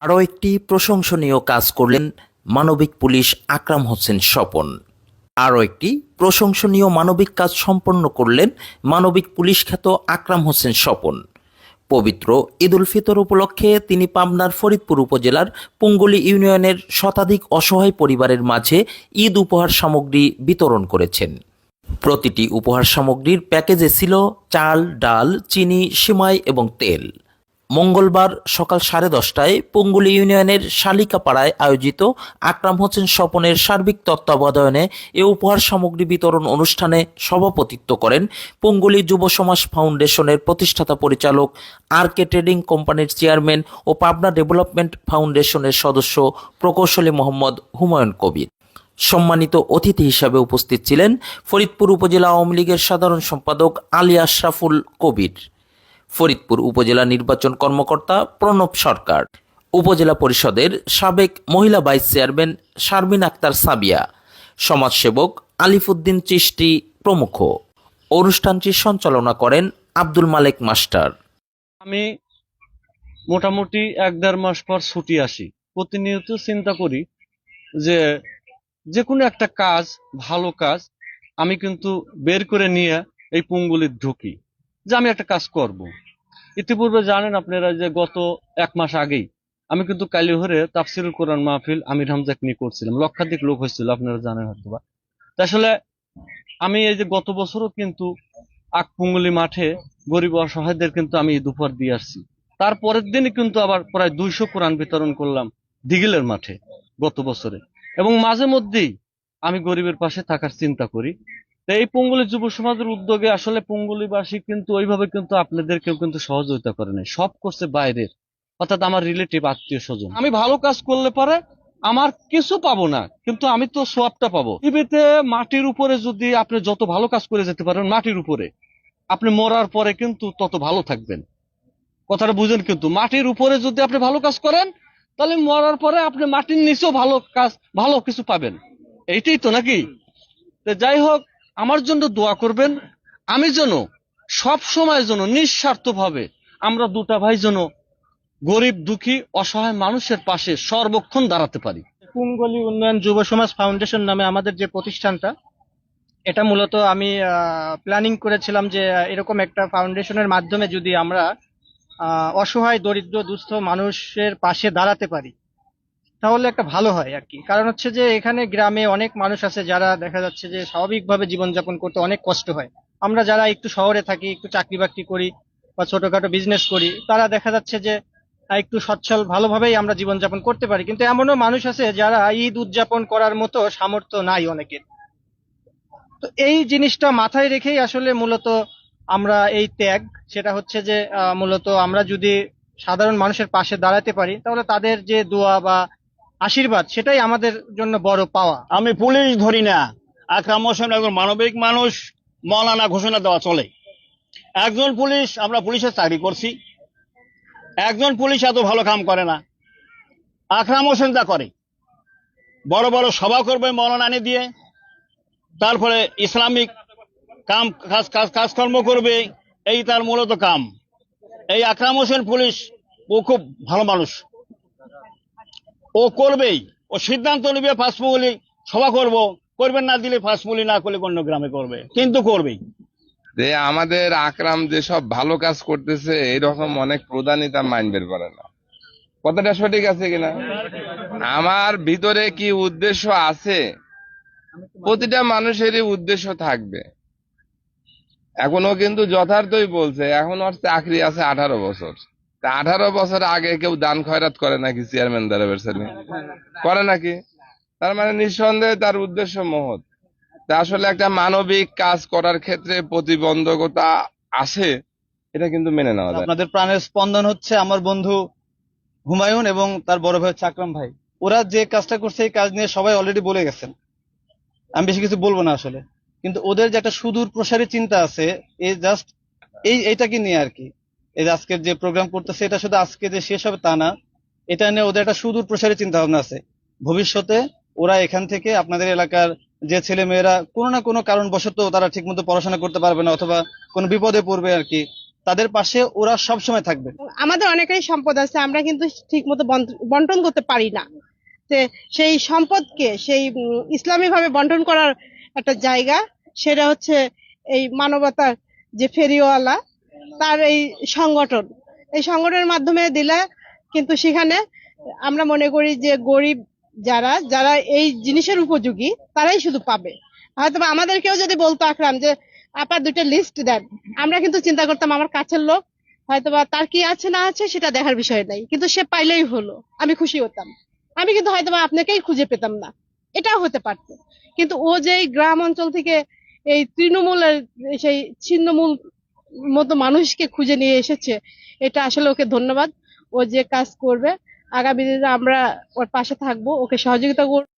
আরও একটি প্রশংসনীয় কাজ করলেন মানবিক পুলিশ আকরাম হোসেন স্বপন। আরও একটি প্রশংসনীয় মানবিক কাজ সম্পন্ন করলেন মানবিক পুলিশ খ্যাত আকরাম হোসেন স্বপন। পবিত্র ঈদুল ফিতর উপলক্ষে তিনি পাবনার ফরিদপুর উপজেলার পুঙ্গলি ইউনিয়নের শতাধিক অসহায় পরিবারের মাঝে ঈদ উপহার সামগ্রী বিতরণ করেছেন। প্রতিটি উপহার সামগ্রীর প্যাকেজে ছিল চাল, ডাল, চিনি, সিমাই এবং তেল। মঙ্গলবার সকাল সাড়ে দশটায় পঙ্গুলি ইউনিয়নের শালিকাপাড়ায় আয়োজিত আকরাম হোসেন স্বপনের সার্বিক তত্ত্বাবধানে এ উপহার সামগ্রী বিতরণ অনুষ্ঠানে সভাপতিত্ব করেন পঙ্গুলি যুব সমাজ ফাউন্ডেশনের প্রতিষ্ঠাতা পরিচালক আর কে ট্রেডিং কোম্পানির চেয়ারম্যান ও পাবনা ডেভেলপমেন্ট ফাউন্ডেশনের সদস্য প্রকৌশলী মোহাম্মদ হুমায়ুন কবির। সম্মানিত অতিথি হিসাবে উপস্থিত ছিলেন ফরিদপুর উপজেলা আওয়ামী লীগের সাধারণ সম্পাদক আলী আশরাফুল কবির। ফরিদপুর উপজেলা নির্বাচন কর্মকর্তা প্রণব সরকার। উপজেলা পরিষদের সাবেক মহিলা ভাইস চেয়ারম্যান শারমিন আক্তার সাবিয়া, সমাজসেবক আলিফুদ্দিন চিষ্টি প্রমুখ। অনুষ্ঠানটি সঞ্চালনা করেন আব্দুল মালেক মাস্টার। আমি মোটামুটি এক দেড় মাস পর ছুটি আসি। প্রতিনিয়ত চিন্তা করি যে যে কোনো একটা কাজ, ভালো কাজ আমি কিন্তু বের করে নিয়ে এই পুঙ্গুলির ঢুকি, যে আমি একটা কাজ করব। ইতিপূর্বে জানেন আপনারা যে গত এক মাস আগেই আমি কিন্তু কালিহরে তাফসিরুল কোরআন মাহফিল আমির হামজাক নিয়ে করছিলাম। লক্ষাধিক লোক হয়েছিল, আপনারা জানেন হয়তো বা আসলে আমি এই যে গত বছরও কিন্তু আকপুঙ্গুলি মাঠে গরিব অসহায়দের কিন্তু আমি ঈদ উপহার দিয়ে আসছি। তারপরের দিনই কিন্তু আবার প্রায় দুইশো কোরআন বিতরণ করলাম দিগিলের মাঠে গত বছরে। এবং মাঝে মধ্যেই আমি গরিবের পাশে থাকার চিন্তা করি। এই পঙ্গুলি যুব সমাজের উদ্যোগে আসলে পঙ্গুলিবাসী কিন্তু ওইভাবে কিন্তু আপনাদের কেউ কিন্তু সহযোগিতা করে নাই সব করছে বাইরের। অর্থাৎ আমার রিলেটিভ আত্মীয় স্বজন। আমি ভালো কাজ করলে পারে আমার কিছু পাবো না, কিন্তু আমি তো সোয়াবটা পাবো। পৃথিবীতে মাটির উপরে যদি আপনি যত ভালো কাজ করে যেতে পারেন মাটির উপরে, আপনি মরার পরে কিন্তু তত ভালো থাকবেন। কথাটা বুঝেন কিন্তু, মাটির উপরে যদি আপনি ভালো কাজ করেন, তাহলে মরার পরে আপনি মাটির নিচেও ভালো কাজ, ভালো কিছু পাবেন। এইটাই তো নাকি? যাই হোক আমার জন্য দোয়া করবেন, আমি যেন সব সময় যেন নিঃস্বার্থ ভাবে আমরা দুটা ভাই যেন গরিব, দুঃখী, অসহায় মানুষের পাশে সর্বক্ষণ দাঁড়াতে পারি। কুঙ্গলি উন্নয়ন যুব সমাজ ফাউন্ডেশন নামে আমাদের যে প্রতিষ্ঠানটা, এটা মূলত আমি প্ল্যানিং করেছিলাম যে এরকম একটা ফাউন্ডেশনের মাধ্যমে যদি আমরা অসহায়, দরিদ্র, দুস্থ মানুষের পাশে দাঁড়াতে পারি। তাহলে একটা ভালো হয় আর কি। কারণ হচ্ছে যে এখানে গ্রামে অনেক মানুষ আছে যারা দেখা যাচ্ছে যে স্বাভাবিকভাবে জীবনযাপন করতে অনেক কষ্ট হয়। আমরা যারা একটু শহরে থাকি, একটু চাকরি বাকরি করি বা ছোটখাটো বিজনেস করি, তারা দেখা যাচ্ছে যে একটু সচ্ছল ভালোভাবেই আমরা জীবনযাপন করতে পারি। কিন্তু এমনও মানুষ আছে যারা ঈদ উদযাপন করার মতো সামর্থ্য নাই অনেকের। তো এই জিনিসটা মাথায় রেখেই আসলে মূলত আমরা এই ত্যাগ, সেটা হচ্ছে যে মূলত আমরা যদি সাধারণ মানুষের পাশে দাঁড়াতে পারি, তাহলে তাদের যে দোয়া বা আশীর্বাদ, সেটাই আমাদের জন্য বড় পাওয়া। আমি পুলিশ ধরি না। আকরাম হোসেন একজন মানবিক মানুষ, মৌলানা ঘোষণা দেওয়া চলে। একজন পুলিশ, আমরা পুলিশের চাকরি করছি। একজন পুলিশ এত ভালো কাম করে না। আকরাম হোসেন যা করে। বড় বড় সভা করবে মৌলানানি দিয়ে। তারপরে ইসলামিক কাম, কাজ কাজ, কাজকর্ম করবে। এই তার মূলত কাম। এই আকরাম হোসেন পুলিশ ও খুব ভালো মানুষ। ও করবেই। ও সিদ্ধান্ত নেবে ফাঁসমুলি সভা করব। করবেন না দিলে ফাঁসমুলি না করলে অন্য গ্রামে করবে। কিন্তু করবেই। যে আমাদের আকরাম যেসব ভালো কাজ করতেছে এরকম অনেক প্রধানই তা মাইন বের করে না। কথাটা সঠিক আছে কিনা? আমার ভিতরে কি উদ্দেশ্য আছে? প্রতিটা মানুষেরই উদ্দেশ্য থাকবে। এখনও কিন্তু যথার্থই বলছে, এখন ওর চাকরি আছে আঠারো বছর। আঠারো বছর আগে কেউ দান খয়রাত করে নাকি চেয়ারম্যান দাঁড়াবের ছেলে করে নাকি? তার মানে নিঃসন্দেহে তার উদ্দেশ্য মহৎ। আসলে একটা মানবিক কাজ করার ক্ষেত্রে প্রতিবন্ধকতা আসে এটা কিন্তু মেনে নেওয়া যায়। আপনাদের প্রাণের স্পন্দন হচ্ছে আমার বন্ধু হুমায়ুন এবং তার বড় ভাই হচ্ছে আকরাম ভাই। ওরা যে কাজটা করছে এই কাজ নিয়ে সবাই অলরেডি বলে গেছেন। আমি বেশি কিছু বলব না আসলে। কিন্তু ওদের যে একটা সুদূর প্রসারী চিন্তা আছে এই জাস্ট এই, এইটাকে নিয়ে আর কি। এই যে আজকের যে প্রোগ্রাম করতেছে, এটা শুধু আজকে যে শেষ হবে তা না, এটা নিয়ে ওদের একটা সুদূর প্রসারী চিন্তা ভাবনা আছে। ভবিষ্যতে ওরা এখান থেকে আপনাদের এলাকার যে ছেলে মেয়েরা কোনো না কোনো কারণবশত তারা ঠিকমতো পড়াশোনা করতে পারবে না অথবা কোনো বিপদে পড়বে আর কি, তাদের পাশে ওরা সব সময় থাকবে। আমাদের অনেকেরই সম্পদ আছে, আমরা কিন্তু ঠিক মতো বন্টন করতে পারি না। সেই সম্পদকে, সেই ইসলামী ভাবে বন্টন করার একটা জায়গা, সেটা হচ্ছে এই মানবতার যে ফেরিওয়ালা তার এই সংগঠন। এই সংগঠনের মাধ্যমে দিলে কিন্তু সেখানে আমরা মনে করি যে গরিব যারা যারা এই জিনিসের উপযোগী, তারাই শুধু পাবে। হয়তো আমাদেরকেও যদি বলতো আকরাম যে আপার দুইটা লিস্ট দেন। আমরা কিন্তু চিন্তা করতাম, আমার কাছের লোক হয়তোবা তার কি আছে না আছে সেটা দেখার বিষয় নাই। কিন্তু সে পাইলেই হলো, আমি খুশি হতাম। আমি কিন্তু হয়তোবা আপনাকেই খুঁজে পেতাম না, এটাও হতে পারতো। কিন্তু ও যে গ্রাম অঞ্চল থেকে এই তৃণমূলের, সেই ছিন্নমূল মতো মানুষকে খুঁজে নিয়ে এসেছে। এটা আসলে ওকে ধন্যবাদ। ও যে কাজ করবে, আগামী দিনে আমরা ওর পাশে থাকব, ওকে সহযোগিতা করব।